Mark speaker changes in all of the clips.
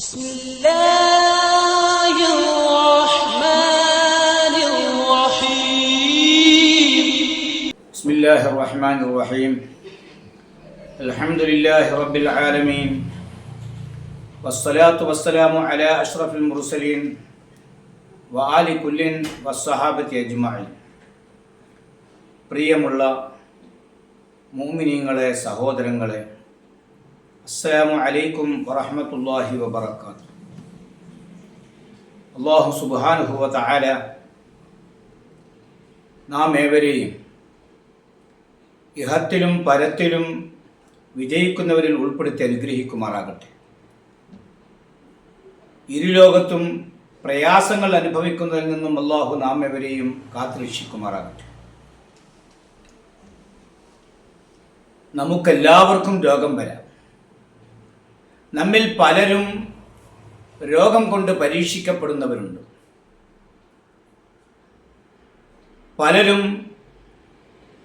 Speaker 1: بسم الله الرحمن الرحيم
Speaker 2: بسم الله الرحمن الرحيم الحمد لله رب العالمين والصلاة والسلام على أشرف المرسلين وآل كل والصحابة أجمعين പ്രിയമുള്ള മൂമിനീങ്ങളെ സഹോദരങ്ങളെ അസ്സലാമു അലൈക്കും വറഹ്മത്തുള്ളാഹി വബറകാതുഹു. അല്ലാഹു സുബ്ഹാനഹു വ തആല നാം ഏവരെയും ഇഹത്തിലും പരത്തിലും വിജയിക്കുന്നവരിൽ ഉൾപ്പെടുത്തി അനുഗ്രഹിക്കുമാറാകട്ടെ. ഇരുലോകത്തും പ്രയാസങ്ങൾ അനുഭവിക്കുന്നതിൽ നിന്നും അള്ളാഹു നാം എവരെയും കാത്തുരക്ഷിക്കുമാറാകട്ടെ. നമുക്കെല്ലാവർക്കും രോഗം വരാം. നമ്മിൽ പലരും രോഗം കൊണ്ട് പരീക്ഷിക്കപ്പെടുന്നവരുണ്ട്. പലരും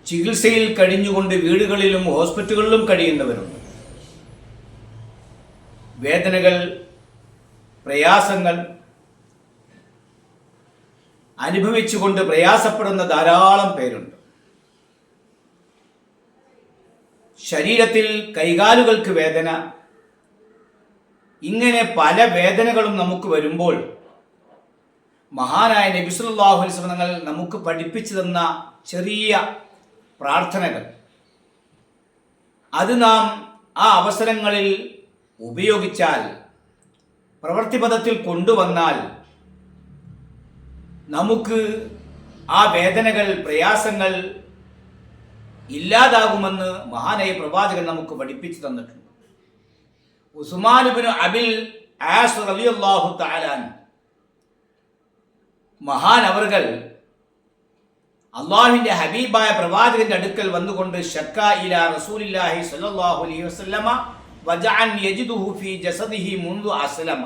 Speaker 2: ചികിത്സയിൽ കഴിഞ്ഞുകൊണ്ട് വീടുകളിലും ഹോസ്പിറ്റലുകളിലും കഴിയുന്നവരുണ്ട്. വേദനകൾ പ്രയാസങ്ങൾ അനുഭവിച്ചുകൊണ്ട് പ്രയാസപ്പെടുന്ന ധാരാളം പേരുണ്ട്. ശരീരത്തിൽ കൈകാലുകൾക്ക് വേദന ഇങ്ങനെ പല വേദനകളും നമുക്ക് വരുമ്പോൾ മഹാനായ നബിസുല്ലാഹു അലിസ്ലങ്ങൾ നമുക്ക് പഠിപ്പിച്ചു തന്ന ചെറിയ പ്രാർത്ഥനകൾ. അത് നാം ആ അവസരങ്ങളിൽ ഉപയോഗിച്ചാൽ പ്രവൃത്തിപഥത്തിൽ കൊണ്ടുവന്നാൽ നമുക്ക് ആ വേദനകൾ പ്രയാസങ്ങൾ ഇല്ലാതാകുമെന്ന് മഹാനായ പ്രവാചകൻ നമുക്ക് പഠിപ്പിച്ചു തന്നിട്ടുണ്ട്. ഉസ്മാനുബിന് അബിൽ ആസ് മഹാൻ അവർകൾ അള്ളാഹുവിന്റെ ഹബീബായ പ്രവാചകന്റെ അടുക്കൽ വന്നുകൊണ്ട് അലൈഹി വസല്ലമ വജഅൻ യജിദുഹു ഫീ ജസദിഹി മുൻദു അസ്ലമ.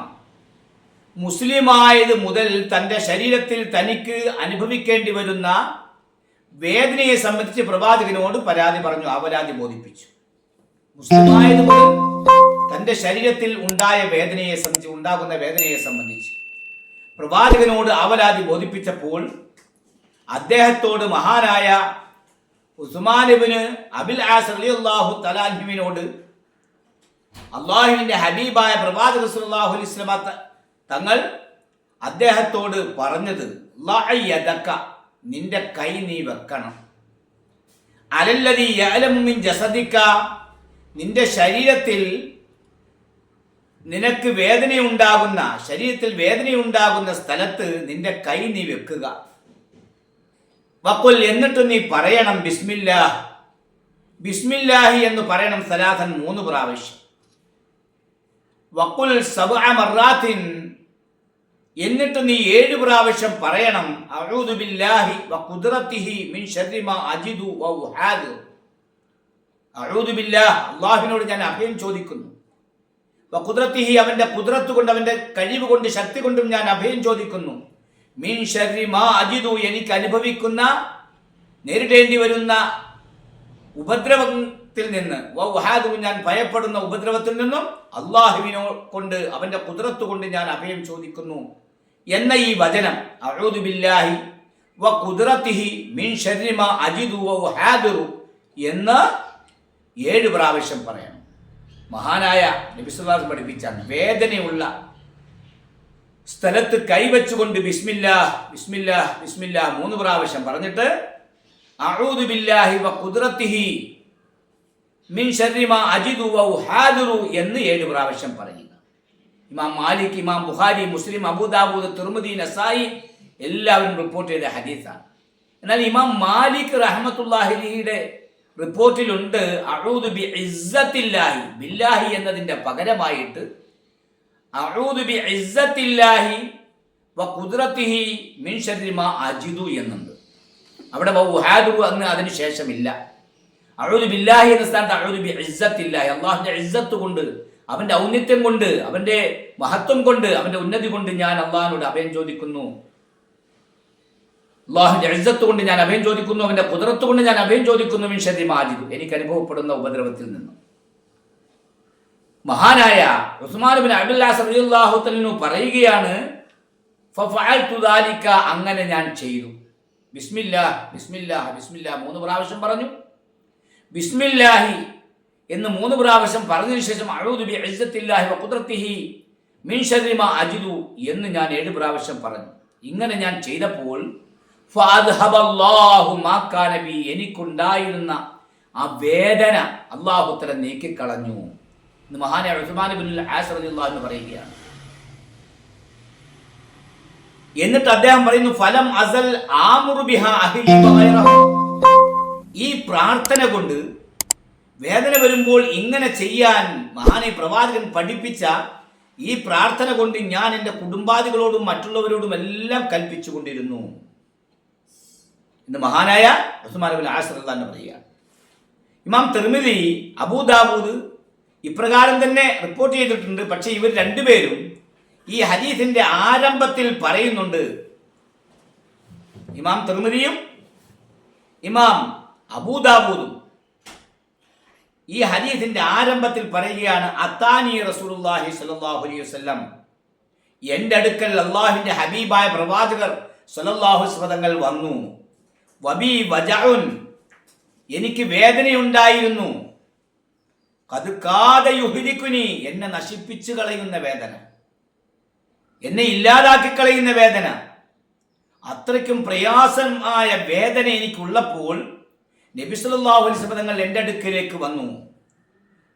Speaker 2: മുസ്ലിമായത് മുതൽ തന്റെ ശരീരത്തിൽ തനിക്ക് അനുഭവിക്കേണ്ടി വരുന്ന വേദനയെ സംബന്ധിച്ച് പ്രവാചകനോട് പരാതി പറഞ്ഞു അവരാതി ബോധിപ്പിച്ചു. മുസ്ലിമായത് മുതൽ തന്റെ ശരീരത്തിൽ ഉണ്ടായ വേദനയെ സംബന്ധിച്ച് ഉണ്ടാകുന്ന വേദനയെ സംബന്ധിച്ച്. പ്രവാചകനോട് അവലാതി ബോധിപ്പിച്ചപ്പോൾ അദ്ദേഹത്തോട് മഹാനായ ഉസ്മാനിബിന് അബിൽ ആസ് അലി അള്ളാഹു തലാഹിമിനോട് അള്ളാഹുവിന്റെ ഹബീബായ പ്രവാചക സുല്ലാഹു ത- തങ്ങൾ അദ്ദേഹത്തോട് പറഞ്ഞത് "ലഅയ്യദക, നിന്റെ കൈ നീ വെക്കണം. അലല്ലതി യഅലമു മിൻ ജസദിക നിന്റെ ശരീരത്തിൽ നിനക്ക് വേദനയുണ്ടാകുന്ന ശരീരത്തിൽ വേദനയുണ്ടാകുന്ന സ്ഥലത്ത് നിന്റെ കൈ നീ വെക്കുക. വക്കുൽ എന്നിട്ട് നീ പറയണം ബിസ്മില്ലാ. ബിസ്മില്ലാഹി എന്ന് പറയണം സലാഥൻ മൂന്ന് പ്രാവശ്യം. വക്കുൽ സബ്അ മറാത്തിൻ എന്നിട്ട് നീ ഏഴ് പ്രാവശ്യം പറയണം അഊദു ബില്ലാഹി വ ഖുദ്റത്തിഹി മിൻ ശർരി അജിദു വ ഉഹാദ്. അഊദു ബില്ലാഹ് അല്ലാഹുവിനോട് ഞാൻ അഭയം ചോദിക്കുന്നു. ഖുദ്റത്തിഹി അവന്റെ കുതിരത്ത് കൊണ്ട് അവന്റെ കഴിവ് കൊണ്ട് ശക്തി കൊണ്ടും ഞാൻ അഭയം ചോദിക്കുന്നു. മീൻ ഷരി മാ അജിദു എനിക്ക് അനുഭവിക്കുന്ന നേരിടേണ്ടി വരുന്ന ഉപദ്രവത്തിൽ നിന്ന് വഹാദു ഞാൻ ഭയപ്പെടുന്ന ഉപദ്രവത്തിൽ നിന്നും അള്ളാഹുവിനോ കൊണ്ട് അവന്റെ കുതിരത്ത് കൊണ്ട് ഞാൻ അഭയം ചോദിക്കുന്നു എന്ന ഈ വചനം. അഊദു ബില്ലാഹി വ കുതിരത്തിഹി മീൻ ശർരി മാ അജിദു വ ഉഹാദിറു എന്ന് ഏഴ് പ്രാവശ്യം പറയണം മഹാനായ നബിസ്വല്ലാസ് പഠിപ്പിച്ച വേദനയുള്ള സ്ഥലത്ത് കൈവച്ചുകൊണ്ട് ബിസ്മില്ല ബിസ്മില്ല ബിസ്മില്ല മൂന്ന് പ്രാവശ്യം പറഞ്ഞിട്ട് ബില്ലാഹി വ മിൻ അജിദു വ എന്ന് ഏഴ് പ്രാവശ്യം പറയുന്നു. ഇമാം മാലിക് ഇമാം ബുഹാരി മുസ്ലിം അബുദാബൂദ് തിർമുദി നസായി എല്ലാവരും റിപ്പോർട്ട് ചെയ്ത ഹദീസാണ്. എന്നാൽ ഇമാം മാലിക് റഹ്മത്തുല്ലാഹിയുടെ റിപ്പോർട്ടിലുണ്ട് അഊദു ബി ഇസ്സത്തില്ലാഹി ബില്ലാഹി എന്നതിന്റെ പകരമായിട്ട് അഊദു ബി ഇസ്സത്തില്ലാഹി വ ഖുദ്റത്തിഹി മിൻ ശർരി മാ അജിദു എന്നുണ്ട്. അവിടെ വഹാദു എന്ന് അതിന് ശേഷമില്ല. അഊദു ബില്ലാഹി എന്ന സ്ഥാനത്ത് അഊദു ബി ഇസ്സത്തില്ലാഹി അള്ളാഹുവിന്റെ ഇസ്സത്ത് കൊണ്ട് അവന്റെ ഔന്നിത്യം കൊണ്ട് അവന്റെ മഹത്വം കൊണ്ട് അവന്റെ ഉന്നതി കൊണ്ട് ഞാൻ അള്ളാഹിനോട് അഭയം ചോദിക്കുന്നു. അള്ളാഹുവിന്റെ ഇസ്സത്ത് കൊണ്ട് ഞാൻ അഭയം ചോദിക്കുന്നു അവന്റെ കുതിരത്ത് കൊണ്ട് ഞാൻ അഭയം ചോദിക്കുന്നു മിൻ മാജിദ്. എനിക്ക് അനുഭവപ്പെടുന്ന ഉപദ്രവത്തിൽ നിന്നും. മഹാനായ ഉസ്മാൻ ബിൻ അബ്ദുല്ലാസ് റളിയല്ലാഹു പറയുകയാണ് അങ്ങനെ ഞാൻ ചെയ്തു. ബിസ്മില്ലാ ബിസ്മില്ലാ ബിസ്മില്ലാ മൂന്ന് പ്രാവശ്യം പറഞ്ഞു. ബിസ്മില്ലാഹി എന്ന് മൂന്ന് പ്രാവശ്യം പറഞ്ഞതിന് ശേഷം അഊദു ബി ഇസ്സത്തില്ലാഹി വ ഖുദ്റത്തിഹി മിൻ ശർരി മാ അജിദു എന്ന് ഞാൻ ഏഴ് പ്രാവശ്യം പറഞ്ഞു. ഇങ്ങനെ ഞാൻ ചെയ്തപ്പോൾ എനിക്കുണ്ടായിരുന്ന ആ വേദന നീക്കി നീക്കിക്കളഞ്ഞു. എന്ന് മഹാനായ ഉസ്മാൻ പറയുകയാണ്. എന്നിട്ട് അദ്ദേഹം പറയുന്നു ഫലം അസൽ ഈ പ്രാർത്ഥന കൊണ്ട് വേദന വരുമ്പോൾ ഇങ്ങനെ ചെയ്യാൻ മഹാനെ പ്രവാചകൻ പഠിപ്പിച്ച ഈ പ്രാർത്ഥന കൊണ്ട് ഞാൻ എന്റെ കുടുംബാദികളോടും മറ്റുള്ളവരോടും എല്ലാം കൽപ്പിച്ചു കൊണ്ടിരുന്നു എന്ന് മഹാനായ ഉസ്മാൻ ബിൻ ആസർ തന്നെ പറയുകയാണ്. ഇമാം തെർമിതി അബൂദാബൂദ് ഇപ്രകാരം തന്നെ റിപ്പോർട്ട് ചെയ്തിട്ടുണ്ട്. പക്ഷേ ഇവർ രണ്ടുപേരും ഈ ഹദീസിന്റെ ആരംഭത്തിൽ പറയുന്നുണ്ട്. ഇമാം തെർമിതിയും ഇമാം അബൂദാബൂദും ഈ ഹദീസിന്റെ ആരംഭത്തിൽ പറയുകയാണ് അത്താനി റസൂലുള്ളാഹി സ്വല്ലല്ലാഹു അലൈഹി വസല്ലം. എന്റെ അടുക്കൽ അള്ളാഹുവിന്റെ ഹബീബായ പ്രവാചകർ സ്വല്ലല്ലാഹു സ്വതങ്ങൾ വന്നു. വബി വജഉൻ. എനിക്ക് വേദനയുണ്ടായിരുന്നു. അത് കാതയുഹിരിക്കുനി എന്നെ നശിപ്പിച്ചു കളയുന്ന വേദന. എന്നെ ഇല്ലാതാക്കി കളയുന്ന വേദന. അത്രയ്ക്കും പ്രയാസമായ വേദന എനിക്കുള്ളപ്പോൾ നബിസുല്ലാഹു അലിസ്വ തങ്ങൾ എന്റെ അടുക്കിലേക്ക് വന്നു.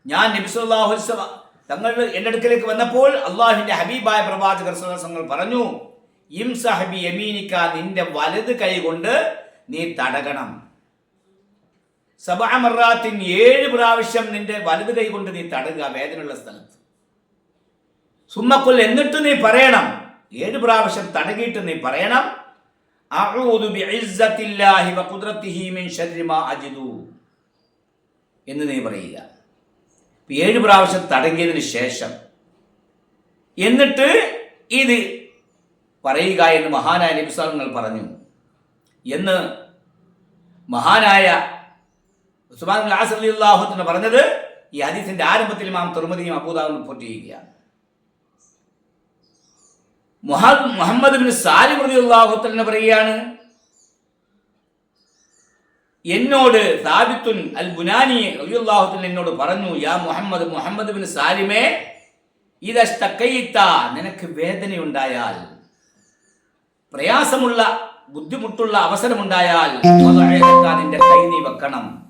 Speaker 2: ഞാൻ നബിസുല്ലാഹു അലിസ്വ തങ്ങൾ എന്റെ അടുക്കിലേക്ക് വന്നപ്പോൾ അള്ളാഹിന്റെ ഹബീബായ പ്രവാചകർ തങ്ങൾ പറഞ്ഞു ഇം സഹബി യമീനിക്ക നിന്റെ വലത് കൈ കൊണ്ട് നീ തടകണം. സബാമറാത്തിൻ ഏഴ് പ്രാവശ്യം നിന്റെ വലത് കൈ കൊണ്ട് നീ തടുക വേദനയുള്ള സ്ഥലത്ത്. സുമ്മക്കുൽ എന്നിട്ട് നീ പറയണം. ഏഴ് പ്രാവശ്യം തടകിയിട്ട് നീ പറയണം. എന്ന് നീ പറയുക. ഏഴ് പ്രാവശ്യം തടങ്ങിയതിന് ശേഷം എന്നിട്ട് ഇത് പറയുക എന്ന് മഹാനായ നബിസ്വലങ്ങൾ പറഞ്ഞു. എന്ന് മഹാനായ ഉസ്മാൻ അള്ളാഹുത്തിന് പറഞ്ഞത് ഈ ഹദീസിന്റെ ആരംഭത്തിൽ മാം തുറമതിയും അബൂദാവും റിപ്പോർട്ട് ചെയ്യുകയാണ്. മുഹമ്മദ് ബിൻ സാലിം റതി അള്ളാഹുത്തലിന് പറയുകയാണ് എന്നോട് സാബിത്തുൻ അൽ ബുനാനി റളിയല്ലാഹുത്തൽ എന്നോട് പറഞ്ഞു യാ മുഹമ്മദ് മുഹമ്മദ് ബിൻ സാലിമേ ഇതഷ്ടക്കയിത്ത നിനക്ക് വേദനയുണ്ടായാൽ പ്രയാസമുള്ള ബുദ്ധിമുട്ടുള്ള അവസരമുണ്ടായാൽ നിന്റെ കൈ നീ വെക്കണം.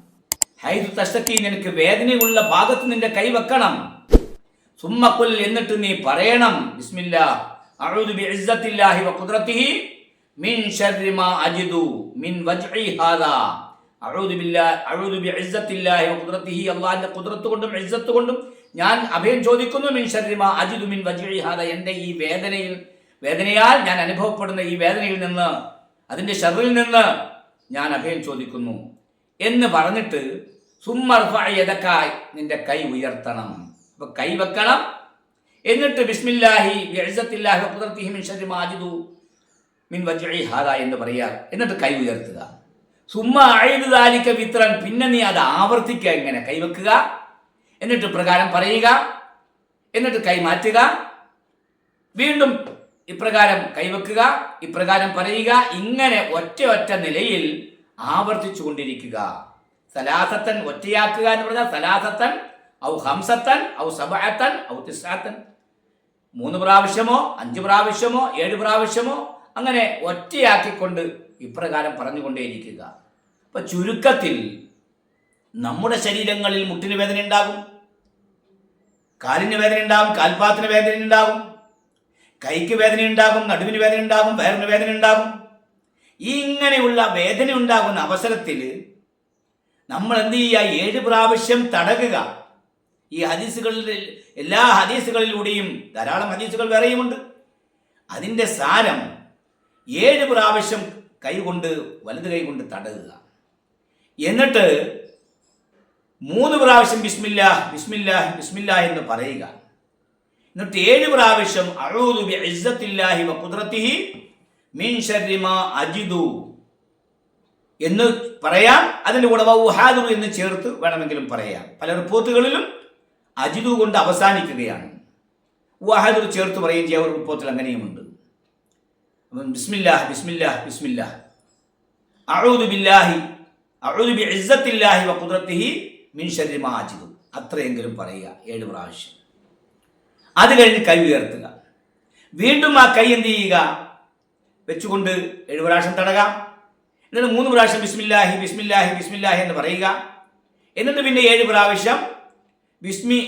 Speaker 2: ഹൈദു തഷ്ടക്കി നിനക്ക് വേദനയുള്ള ഭാഗത്ത് നിന്റെ കൈ വെക്കണം. സുമ്മക്കുൽ എന്നിട്ട് നീ പറയണം. ബിസ്മില്ല. മിൻ അജിദു മിൻ ഹാദാ. അല്ലാഹുവിന്റെ കൊണ്ടും ഇസ്സത്ത് കൊണ്ടും ഞാൻ അഭയം ചോദിക്കുന്നു മിൻ അജിദു മിൻ വജ്ഇ ഹാദാ. ഈ വേദനയിൽ വേദനയാൽ ഞാൻ അനുഭവപ്പെടുന്ന ഈ വേദനയിൽ നിന്ന് അതിന്റെ ഷറിൽ നിന്ന് ഞാൻ അഭയം ചോദിക്കുന്നു എന്ന് പറഞ്ഞിട്ട് സുമ്മർഫയതക്കായി നിന്റെ കൈ ഉയർത്തണം. അപ്പൊ കൈ വെക്കണം. എന്നിട്ട് ബിസ്മില്ലാഹി മിൻ മാജിദു മിൻ ഹാദ എന്ന് പറയുക എന്നിട്ട് കൈ ഉയർത്തുക. സുമ്മ വിത്രൻ പിന്നെ നീ അത് ആവർത്തിക്കുക എങ്ങനെ? കൈവെക്കുക എന്നിട്ട് പ്രകാരം പറയുക. എന്നിട്ട് കൈ മാറ്റുക. വീണ്ടും ഇപ്രകാരം കൈവെക്കുക ഇപ്രകാരം പറയുക ഇങ്ങനെ ഒറ്റ ഒറ്റ നിലയിൽ ആവർത്തിച്ചു കൊണ്ടിരിക്കുക സലാസത്തൻ ഒറ്റയാക്കുക എന്ന് പറഞ്ഞാൽ സലാസത്തൻ ഔ ഹംസത്തൻ ഔ സബഅത്തൻ ഔ തിസാത്തൻ മൂന്ന് പ്രാവശ്യമോ അഞ്ച് പ്രാവശ്യമോ ഏഴ് പ്രാവശ്യമോ അങ്ങനെ ഒറ്റയാക്കിക്കൊണ്ട് ഇപ്രകാരം പറഞ്ഞുകൊണ്ടേയിരിക്കുക. അപ്പൊ ചുരുക്കത്തിൽ നമ്മുടെ ശരീരങ്ങളിൽ മുട്ടിന് വേദന ഉണ്ടാകും കാലിന് വേദന ഉണ്ടാകും കാൽപാത്തിന് വേദന ഉണ്ടാകും കൈക്ക് വേദന ഉണ്ടാകും നടുവിന് വേദന ഉണ്ടാകും വയറിന് വേദന ഉണ്ടാകും ഇങ്ങനെയുള്ള വേദന ഉണ്ടാകുന്ന അവസരത്തിൽ നമ്മൾ എന്ത് ചെയ്യുക? ഏഴ് പ്രാവശ്യം തടകുക. ഈ ഹദീസുകളിൽ എല്ലാ ഹദീസുകളിലൂടെയും ധാരാളം ഹദീസുകൾ വേറെയുമുണ്ട്. അതിന്റെ സാരം ഏഴ് പ്രാവശ്യം കൈകൊണ്ട് വലത് കൈ കൊണ്ട് തടകുക. എന്നിട്ട് മൂന്ന് പ്രാവശ്യം ബിസ്മില്ല ബിസ്മില്ല ബിസ്മില്ല എന്ന് പറയുക. എന്നിട്ട് ഏഴ് പ്രാവശ്യം അഊദു ബിഇസ്സത്തില്ലാഹി വഖുദ്റത്തിഹി മിൻ ശർരി മാ അജിദു എന്ന് പറയാം. അതിന്റെ കൂടെ വഹാദു എന്ന് ചേർത്ത് വേണമെങ്കിലും പറയാം. പല റിപ്പോർട്ടുകളിലും അജിതു കൊണ്ട് അവസാനിക്കുകയാണ്. വഹാദുർ ചേർത്ത് പറയുകയും ചെയ്യാൻ ഒരു റിപ്പോർട്ടിൽ അങ്ങനെയുമുണ്ട്. അപ്പം ബിസ്മില്ലാഹ് ബിസ്മില്ലാഹ് ബിസ്മില്ലാഹ്. അഊദു ബില്ലാഹി അഊദു ബി ഇസ്സത്തില്ലാഹി വ കുദ്രത്തിഹി മിൻ ശർരി മാ അജിദു അത്രയെങ്കിലും പറയുക. ഏഴ് പ്രാവശ്യം. അത് കഴിഞ്ഞ് കൈ ഉയർത്തുക. വീണ്ടും ആ കൈ എന്ത് ചെയ്യുക? വെച്ചുകൊണ്ട് ഏഴ് പ്രാവശ്യം തടകാം. എന്നിട്ട് മൂന്ന് പ്രാവശ്യം ബിസ്മില്ലാഹി ബിസ്മില്ലാഹി ബിസ്മില്ലാഹി എന്ന് പറയുക. എന്നിട്ട് പിന്നെ ഏഴ് പ്രാവശ്യം ബിസ്മി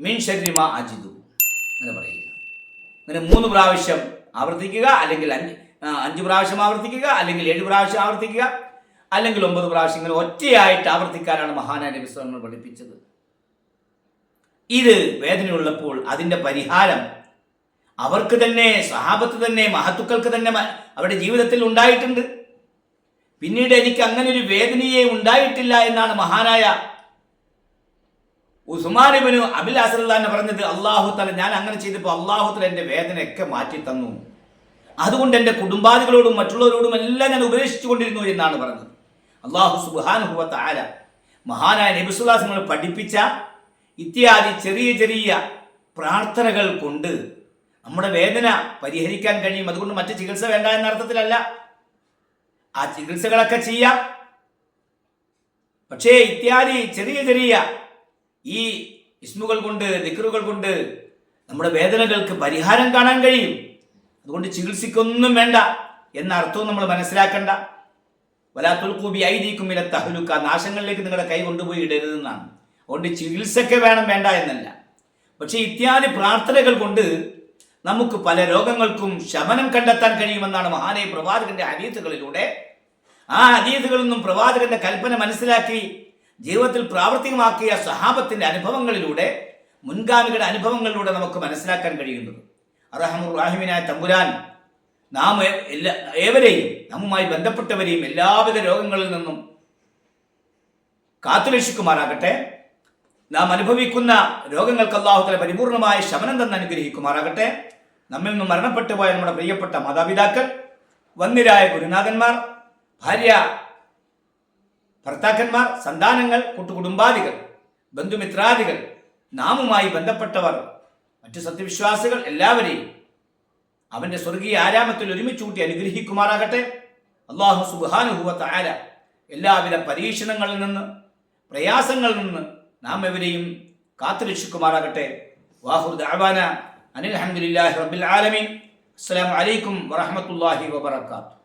Speaker 2: മിൻ അങ്ങനെ പറയുക. അങ്ങനെ മൂന്ന് പ്രാവശ്യം ആവർത്തിക്കുക അല്ലെങ്കിൽ അഞ്ച് അഞ്ച് പ്രാവശ്യം ആവർത്തിക്കുക അല്ലെങ്കിൽ ഏഴ് പ്രാവശ്യം ആവർത്തിക്കുക. അല്ലെങ്കിൽ ഒമ്പത് പ്രാവശ്യം ഇങ്ങനെ ഒറ്റയായിട്ട് ആവർത്തിക്കാനാണ് മഹാനായ നബി പഠിപ്പിച്ചത്. ഇത് വേദനയുള്ളപ്പോൾ അതിന്റെ പരിഹാരം അവർക്ക് തന്നെ സഹാബത്ത് തന്നെ മഹത്തുക്കൾക്ക് തന്നെ അവരുടെ ജീവിതത്തിൽ ഉണ്ടായിട്ടുണ്ട്. പിന്നീട് എനിക്ക് അങ്ങനെ ഒരു വേദനയെ ഉണ്ടായിട്ടില്ല എന്നാണ് മഹാനായ ഉസ്മാനിബിന് അബിൽ അസറുല്ലാന്ന് പറഞ്ഞത്. അള്ളാഹു തല ഞാൻ അങ്ങനെ ചെയ്തപ്പോൾ അള്ളാഹു തല എന്റെ വേദനയൊക്കെ മാറ്റി തന്നു. അതുകൊണ്ട് എന്റെ കുടുംബാദികളോടും മറ്റുള്ളവരോടും എല്ലാം ഞാൻ ഉപദേശിച്ചു കൊണ്ടിരുന്നു എന്നാണ് പറഞ്ഞത്. അള്ളാഹു സുബാനുഭവത്ത ആല മഹാനായ നബിസുല്ലാസങ്ങൾ പഠിപ്പിച്ച ഇത്യാദി ചെറിയ ചെറിയ പ്രാർത്ഥനകൾ കൊണ്ട് നമ്മുടെ വേദന പരിഹരിക്കാൻ കഴിയും. അതുകൊണ്ട് മറ്റ് ചികിത്സ വേണ്ട എന്ന അർത്ഥത്തിലല്ല. ആ ചികിത്സകളൊക്കെ ചെയ്യാം. പക്ഷേ ഇത്യാദി ചെറിയ ചെറിയ ഈ ഇസ്മുകൾ കൊണ്ട് ദിക്റുകൾ കൊണ്ട് നമ്മുടെ വേദനകൾക്ക് പരിഹാരം കാണാൻ കഴിയും. അതുകൊണ്ട് ചികിത്സയ്ക്കൊന്നും വേണ്ട എന്ന അർത്ഥവും നമ്മൾ മനസ്സിലാക്കണ്ട. വലാത്തുൽക്കൂബി ഐദീക്കും ഇല തഹലുക്ക. നാശങ്ങളിലേക്ക് നിങ്ങളുടെ കൈ കൊണ്ടുപോയി ഇടരുതെന്നാണ്. അതുകൊണ്ട് ചികിത്സയ്ക്ക് വേണം വേണ്ട എന്നല്ല. പക്ഷേ ഇത്യാദി പ്രാർത്ഥനകൾ കൊണ്ട് നമുക്ക് പല രോഗങ്ങൾക്കും ശമനം കണ്ടെത്താൻ കഴിയുമെന്നാണ് മഹാനായ പ്രവാചകന്റെ അതീതുകളിലൂടെ ആ ഹദീത്തുകളിൽ നിന്നും പ്രവാചകന്റെ കൽപ്പന മനസ്സിലാക്കി ജീവിതത്തിൽ പ്രാവർത്തികമാക്കിയ സഹാബത്തിന്റെ അനുഭവങ്ങളിലൂടെ മുൻഗാമികളുടെ അനുഭവങ്ങളിലൂടെ നമുക്ക് മനസ്സിലാക്കാൻ കഴിയുന്നത്. അറഹമുറാഹിമിനായ തമ്പുരാൻ നാം എല്ലാ ഏവരെയും നമ്മുമായി ബന്ധപ്പെട്ടവരെയും എല്ലാവിധ രോഗങ്ങളിൽ നിന്നും കാത്തുരക്ഷിക്കുമാറാകട്ടെ. നാം അനുഭവിക്കുന്ന രോഗങ്ങൾക്ക് അള്ളാഹുത്തല പരിപൂർണമായ ശമനം തന്നെ അനുഗ്രഹിക്കുമാറാകട്ടെ. നമ്മിൽ നിന്നും മരണപ്പെട്ടു പോയ നമ്മുടെ പ്രിയപ്പെട്ട മാതാപിതാക്കൾ വന്നിരായ ഗുരുനാഥന്മാർ ഭാര്യ ഭർത്താക്കന്മാർ സന്താനങ്ങൾ കൂട്ടുകുടുംബാദികൾ ബന്ധുമിത്രാദികൾ നാമുമായി ബന്ധപ്പെട്ടവർ മറ്റു സത്യവിശ്വാസികൾ എല്ലാവരെയും അവന്റെ സ്വർഗീയ ആരാമത്തിൽ ഒരുമിച്ച് കൂട്ടി അനുഗ്രഹിക്കുമാറാകട്ടെ. അള്ളാഹു സുബാനുഹുവത്ത് ആല എല്ലാവിധ പരീക്ഷണങ്ങളിൽ നിന്ന് പ്രയാസങ്ങളിൽ നിന്ന് നാം എവരെയും കാത്തുരക്ഷിക്കുമാറാകട്ടെ. വാഹുർ അനിൽ അഹമ്മദില്ലാഹി റബ്ബിൽ ആലമീൻ. അസ്സലാമു അലൈക്കും വറഹ്മത്തുള്ളാഹി വബറകാതുഹു.